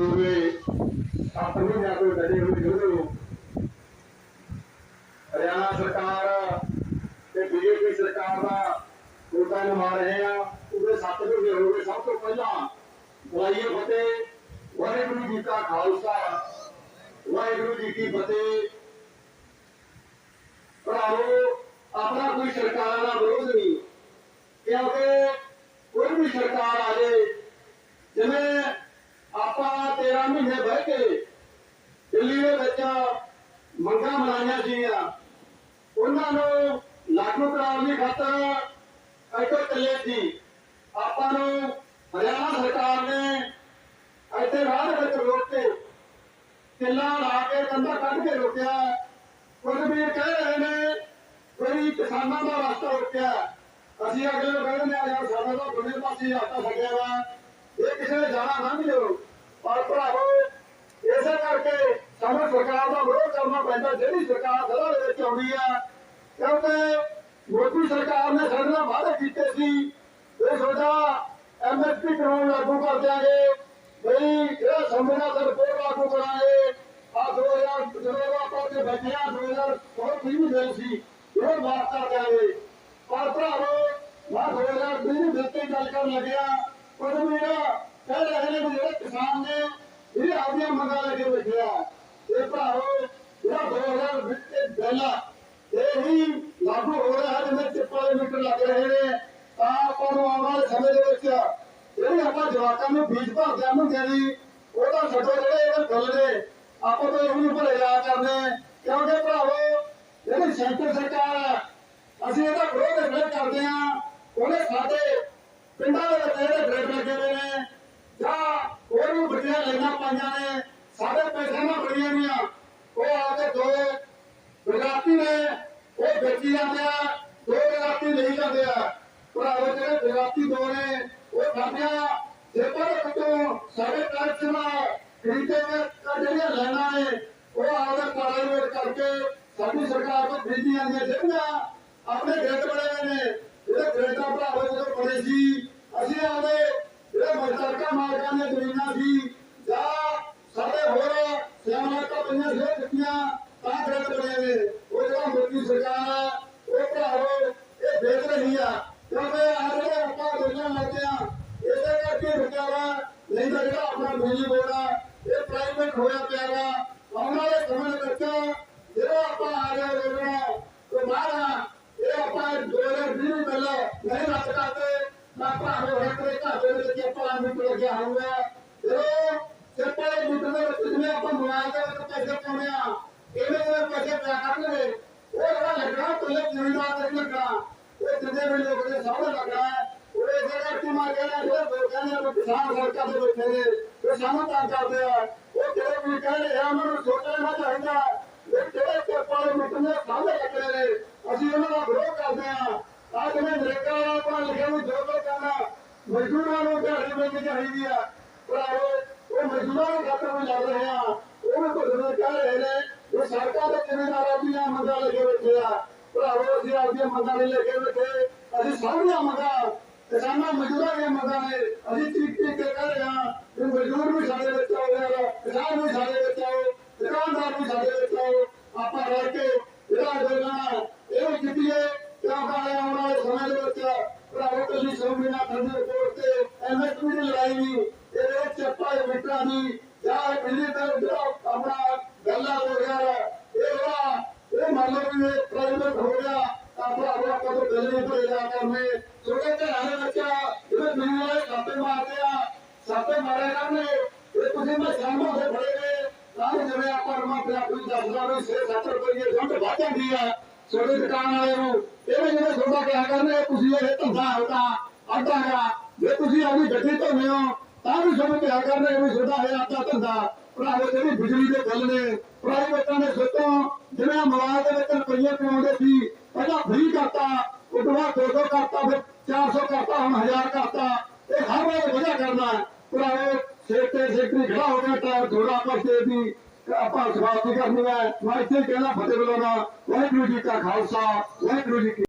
ਹੋਵੇ ਆਪਣੀ ਜਾਂ ਕੋਈ ਡਰੇ ਹੋਏ ਜੁੜੇ ਹੋ ਹਰਿਆਣਾ ਸਰਕਾਰ ਤੇ ਬੀਜੇਪੀ ਸਰਕਾਰ ਦਾ ਵੋਟਾਂ ਨਿਭਾ ਰਹੇ ਆ ਉਹਦੇ ਸੱਤ ਮਹੀਨੇ ਹੋ ਗਏ ਸਭ ਤੋਂ ਪਹਿਲਾਂ ਬੁਲਾਈਏ ਫਤਿਹ ਵਾਹਿਗੁਰੂ ਜੀ ਕਾ ਖਾਲਸਾ ਵਾਹਿਗੁਰੂ ਜੀ ਕੀ ਫਤਿਹ ਭਰਾਵੋ ਆਪਣਾ ਕੋਈ ਸਰਕਾਰ ਦਾ ਵਿਰੋਧ ਨਹੀਂ ਕਿਉਂਕਿ ਕੋਈ ਵੀ ਸਰਕਾਰ ਆ ਜਾਏ ਜਿਵੇਂ ਆਪਾਂ 13 ਮਹੀਨੇ ਬਹਿ ਕੇ। ਦਿੱਲੀ ਦੇ ਵਿੱਚ ਮੰਗਾਂ ਬਣਾਈਆਂ ਸੀਗੀਆਂ ਉਹਨਾਂ ਨੂੰ ਲਾਗੂ ਕਰਾਉਣ ਦੀ ਖਾਤਰ ਇੱਥੇ ਚੱਲੇ ਸੀ। ਆਪਾਂ ਨੂੰ ਹਰਿਆਣਾ ਸਰਕਾਰ ਨੇ ਇੱਥੇ ਰਾਹ ਦੇ ਵਿੱਚ ਰੋਕ ਕੇ ਕਿੱਲਾ ਲਾ ਕੇ ਕੰਧਾ ਕੱਢ ਕੇ ਰੋਕਿਆ। ਕੁਝ ਵੀ ਕਹਿ ਰਹੇ ਨੇ ਕੋਈ ਕਿਸਾਨਾਂ ਦਾ ਰਸਤਾ ਰੋਕਿਆ। ਅਸੀਂ ਅਗਲੇ ਨੂੰ ਕਹਿੰਦੇ ਆ ਯਾਰ ਸਾਡਾ ਤਾਂ ਦੋਨੇ ਪਾਸੇ ਹੱਥਾ ਛੱਡਿਆ ਵਾ। ਇਹ ਕਿਸੇ ਨੇ ਜਾਣਾ ਲੰਘ ਜਾਓ ਪਰ ਭਰਾਵੋ ਇਸੇ ਕਰਕੇ ਸਾਨੂੰ ਸਰਕਾਰ ਦਾ ਵਿਰੋਧ ਕਰਨਾ ਪੈਂਦਾ ਜਿਹੜੀ ਸਰਕਾਰ ਸਦਾ ਦੇ ਵਿੱਚ ਆਉਂਦੀ ਆ ਕਿਉਂਕਿ ਮੋਦੀ ਸਰਕਾਰ ਨੇ ਸਾਡੇ ਨਾਲ ਵਾਅਦੇ ਕੀਤੇ ਸੀ ਇਹ ਤੁਹਾਡਾ ਐਮਐਸਪੀ ਕਾਨੂੰਨ ਲਾਗੂ ਕਰ ਦਿਆਂਗੇ ਬਈ ਇਹ ਸੰਵਿਧਾਨ ਦਾ ਰਿਪੋਰਟ ਲਾਗੂ ਕਰਾਂਗੇ ਆ 2000 ਜਦੋਂ ਆਪਾਂ ਉੱਥੇ ਬੈਠੇ ਆ 2000 ਬਹੁਤ ਵੀ ਨਹੀਂ ਸੀ ਇਹ ਮਾਫ ਕਰ ਦਿਆਂਗੇ ਪਰ ਭਰਾਵੋ ਮੈਂ 2020 ਦੇ ਉੱਤੇ ਗੱਲ ਕਰਨ ਲੱਗਿਆ ਕੁਝ ਮੇਰਾ ਕਹਿ ਰਹੇ ਨੇ ਵੀ ਜਿਹੜੇ ਕਿਸਾਨ ਨੇ, ਇਹ ਆਪਣੀਆਂ ਮੰਗਾਂ ਲੈ ਕੇ ਬੈਠੇ ਇਹ ਭਰਾਵੋ, ਜਿਹੜਾ 2020 ਦੇ ਪਹਿਲਾਂ, ਇਹ ਹੀ ਲਾਗੂ ਹੋ ਰਿਹਾ ਹੈ, ਜਿਵੇਂ ਚਿੱਪਾਂ ਮੀਟਰ ਲੱਗ ਰਹੇ ਨੇ। ਤਾਂ ਆਪਾਂ ਨੂੰ ਆਉਣ ਵਾਲੇ ਸਮੇਂ ਦੇ ਵਿੱਚ ਜਿਹੜੇ ਆਪਾਂ ਜਵਾਕਾਂ ਨੂੰ ਬੀਜ ਭਰਦੇ ਆ ਮੁੰਡਿਆਂ ਦੀ, ਉਹ ਛੱਡੋ ਜਿਹੜੇ ਇਹ ਗੱਲ ਨੇ। ਆਪਾਂ ਤਾਂ ਇਹਨੂੰ ਭਲੇ ਜਾ ਕਰਨੇ ਕਿਉਂਕਿ ਭਰਾਵੋ, ਜਿਹੜੀ ਸੈਂਟਰ ਸਰਕਾਰ ਹੈ ਅਸੀਂ ਇਹਦਾ ਵਿਰੋਧ ਇਸ ਕਰਦੇ ਹਾਂ। ਉਹਨੇ ਸਾਡੇ ਪਿੰਡਾਂ ਦੇ ਵਿੱਚ ਜਿਹੜੇ ਗ੍ਰੇਡ ਲੱਗੇ ਹੋਏ ਨੇ। ਵੀ ਵੱਡੀਆਂ ਨੇ, ਸਾਡੇ ਪੈਸੇ ਨਾਲ ਬਣੀਆਂ ਹੋਈਆਂ ਉਹ ਆ ਕੇ ਦੋ ਵਿਰਾਤੀ ਨੇ, ਉਹ ਵੇਚੀ ਜਾਂਦੇ ਆ, ਦੋ ਵਿਰਾਤੀ ਲਈ ਜਾਂਦੇ ਆ। ਭਰਾਵੋ, ਜਿਹੜੇ ਵਿਰਾਤੀ ਦੋ ਨੇ, ਉਹ ਸਾਡੀਆਂ ਜੇਬਾਂ ਦੇ ਵਿੱਚੋਂ ਸਾਡੇ ਟੈਕਸ ਨਾਲ ਖਰੀਦੇ ਹੋਏ ਜਿਹੜੀਆਂ ਲਾਈਨਾਂ ਨੇ, ਉਹ ਆਪਦਾ ਕਾਰੋਬਾਰ ਕਰਕੇ ਸਾਡੀ ਸਰਕਾਰ ਤੋਂ ਖਰੀਦੀ ਜਾਂਦੀਆਂ ਜਿਹੜੀਆਂ ਆਪਣੇ ਗ੍ਰੇਡ ਬਣੇ ਹੋਏ ਨੇ। ਜਿਹੜੇ ਗ੍ਰੇਡਾਂ ਭਰਾਵੋ, ਜਦੋਂ ਬਣੇ ਸੀ, ਅਸੀਂ ਆਪਦੇ ਜਿਹੜੇ ਮਸ਼ਤਰਕਾ ਮਾਲਕਾਂ ਦੀਆਂ ਜ਼ਮੀਨਾਂ ਸੀ ਸਿਆਣਾ ਤਾਂ ਪਈਆਂ ਸੀ ਦਿੱਤੀਆਂ ਤਾਂ ਗ੍ਰੇਡ ਬਣੇ ਨੇ ਉਹ ਜਿਹੜਾ ਮੋਦੀ ਸਰਕਾਰ ਆ ਉਹ ਭਰਾਵੋ ਇਹ ਵੇਚ ਰਹੀ ਆ ਕਿਉਂਕਿ ਆ ਜਿਹੜੇ ਆਪਾਂ ਦੋਨਾਂ ਲੱਗੇ ਆ ਇਸੇ ਕਰਕੇ ਰੁਕਿਆ ਵਾ ਨਹੀਂ ਤਾਂ ਜਿਹੜਾ ਆਪਣਾ ਬਿਜਲੀ ਬੋਰਡ ਆ ਇਹ ਪ੍ਰਾਈਵੇਟ ਹੋਇਆ ਪਿਆ ਵਾ ਆਉਣ ਵਾਲੇ ਸਮੇਂ ਦੇ ਵਿੱਚ ਜਿਹੜਾ ਆਪਾਂ ਆ ਗਿਆ ਵੇਖਣਾ ਉਹ ਬਾਹਰ ਆ ਇਹ ਆਪਾਂ 2020 ਮੀਟਰ ਦੇ ਵਿੱਚ ਜਿਵੇਂ ਆਪਾਂ ਮੋਬਾਈਲ ਦੇ ਵਿੱਚ ਪੈਸੇ ਪਾਉਂਦੇ ਆ ਇਹਦੇ ਵਿੱਚ ਪੈਸੇ ਪਿਆ ਕਰਨਗੇ ਉਹ ਜਿਹੜਾ ਲੱਗਣਾ ਤੁਲੇ ਜ਼ਿਮੀਦਾਰ ਤੇ ਲੱਗਣਾ। ਉਹ ਜਿੰਨੇ ਵੀ ਲੋਕ ਦੇ ਸਾਹਮਣੇ ਲੱਗਣਾ ਹੈ। ਉਹ ਇਸੇ ਕਰਕੇ ਮੈਂ ਕਹਿੰਦਾ ਜਿਹੜੇ ਲੋਕਾਂ ਨੇ ਕਿਸਾਨ ਸੜਕਾਂ ਦੇ ਬੈਠੇ ਨੇ। ਉਹ ਸਾਨੂੰ ਤੰਗ ਕਰਦੇ ਆ। ਉਹ ਜਿਹੜੇ ਵੀ ਕਹਿ ਆ, ਉਹਨਾਂ ਨੂੰ ਸੋਚਣਾ ਚਾਹੀਦਾ। ਜਿਹੜੇ ਸਿਰਪਾ ਦੇ ਮੀਟਰ ਦੇ ਸਾਹਮਣੇ ਲੱਗਣੇ ਨੇ, ਅਸੀਂ ਉਹਨਾਂ ਦਾ ਵਿਰੋਧ ਕਰਦੇ ਆ। ਅੱਜ ਮੈਂ ਨਰੇਗਾ ਵਾਲਾ ਆਪਣਾ ਲਿਖਿਆ ਵੀ ਜੋ ਕਰਨਾ, ਮਜ਼ਦੂਰਾਂ ਨੂੰ ਦਿਹਾੜੀ ਮਿਲਣੀ ਚਾਹੀਦੀ ਆ। ਭਰਾਵੋ ਉਹ ਮਜ਼ਦੂਰਾਂ ਨੂੰ ਲੜ ਰਹੇ ਆ ਉਹ ਵੀ ਕੁਝ ਕਹਿ ਰਹੇ ਨੇ ਉਹ ਸਰਕਾਰ ਦੇ ਜ਼ਿੰਮੇਦਾਰਾਂ ਦੀਆਂ ਮੰਗਾਂ ਲੈ ਕੇ ਬੈਠੇ ਆ। ਭਰਾਵੋ, ਅਸੀਂ ਆਪਦੀਆਂ ਮੰਗਾਂ ਨਹੀਂ ਲੈ ਕੇ ਬੈਠੇ। ਅਸੀਂ ਸਾਰੀਆਂ ਮੰਗਾਂ, ਕਿਸਾਨਾਂ ਮਜ਼ਦੂਰਾਂ ਦੀਆਂ ਮੰਗਾਂ ਨੇ, ਅਸੀਂ ਚੀਕ ਚੀਕ ਕੇ ਕਹਿ ਰਹੇ ਆ ਕਿ ਮਜ਼ਦੂਰ ਵੀ ਸਾਡੇ ਵਿੱਚ ਆਓ, ਯਾਰ, ਕਿਸਾਨ ਵੀ ਸਾਡੇ ਵਿੱਚ ਆਓ, ਦੁਕਾਨਦਾਰ ਵੀ ਸਾਡੇ ਵਿੱਚ ਆਓ। ਆਪਾਂ ਰਲ ਕੇ ਜਿਹੜਾ ਅੰਦੋਲਨ ਇਹ ਜਿੱਤੀਏ ਕਿਉਂਕਿ ਆਉਣ ਵਾਲੇ ਸਮੇਂ ਦੇ ਵਿੱਚ? ਭਰਾਵੋ, ਤੁਸੀਂ ਸ਼੍ਰੋਮਣੀ ਅਕਾਲੀ ਰਿਪੋਰਟ ਤੇ ਐਮਐਸਪੀ ਦੀ ਲੜਾਈ ਵੀ ਇਹਦੇ ਵਿੱਚ ਚੱਪਾ ਆਪਣਾ ਗੱਲਾਂ ਹੋ ਰਿਹਾ ਇਹ ਇਹ ਮੰਨ ਇਹ ਪ੍ਰਾਈਵੇਟ ਹੋ ਗਿਆ, ਤਾਂ ਆਪਾਂ ਤੋਂ ਬਿੱਲ ਨਹੀਂ ਜਾ ਕਰਨੇ। ਛੋਟੇ ਘਰਾਂ ਦੇ ਵਿੱਚ ਜਿਹੜੇ ਬਿਜਲੀ ਵਾਲੇ ਖਾਤੇ ਮਾਰਦੇ ਆ ਸਾਤੇ ਮਾਰੇ ਕਰਨੇ। ਇਹ ਤੁਸੀਂ ਮੈਂ ਸਾਹਮਣੇ ਦੇ ਫੜੇ ਗਏ ਤਾਂ ਜਿਵੇਂ ਆਪਾਂ ਰਮਾ ਪੰਜਾਬੀ ਦੱਸਦਾ ਵੀ 6-7 ਰੁਪਏ ਜੰਡ ਵੱਧ ਜਾਂਦੀ ਆ ਛੋਟੇ ਦੁਕਾਨ ਵਾਲੇ ਨੂੰ। ਇਹ ਵੀ ਜਿਹੜੇ ਤੁਹਾਡਾ ਕਿਹਾ ਕਰਨੇ ਤੁਸੀਂ ਇਹ ਧੰਦਾ ਹੁੰਦਾ ਅੱਡਾਗਾ ਜੇ ਤੁਸੀਂ ਆਪਣੀ ਗੱਡੀ ਧੋਨੇ ਹੋ ਤਾਂ ਵੀ ਤੁਹਾਨੂੰ ਕਿਹਾ ਕਰਨੇ ਵੀ ਤੁਹਾਡਾ ਇਹ ਅੱਡਾ ਧੰਦਾ। ਭਰਾਵੋ, ਜਿਹੜੀ ਬਿਜਲੀ ਦੇ ਬਿੱਲ ਨੇ, ਪ੍ਰਾਈਵੇਟਾਂ ਦੇ ਸੋਤੋਂ ਜਿਵੇਂ ਮੋਬਾਈਲ ਦੇ ਵਿੱਚ ਰੁਪਈਏ ਪਾਉਂਦੇ ਸੀ, ਪਹਿਲਾਂ ਫ੍ਰੀ ਕਰਤਾ ਉਦੋਂ ਬਾਅਦ 200 ਕਰਤਾ, ਫਿਰ 400 ਕਰਤਾ, ਹੁਣ 1000 ਕਰਤਾ। ਇਹ ਹਰ ਰੋਜ਼ ਵਜ੍ਹਾ ਕਰਨਾ ਭਰਾਵੋ ਸੇਤੇ ਸੇਕਰੀ ਖੜਾ ਹੋ ਗਿਆ ਟਾਇਰ ਥੋੜਾ ਪਰਤੇ ਦੀ, ਆਪਾਂ ਸਵਾਲ ਕਰਨੀ ਹੈ। ਮੈਂ ਇੱਥੇ ਕਹਿਣਾ ਫਤਿਹ ਬੁਲਾਉਣਾ ਵਾਹਿਗੁਰੂ ਜੀ ਕਾ ਖਾਲਸਾ, ਵਾਹਿਗੁਰੂ ਜੀ ਕੀ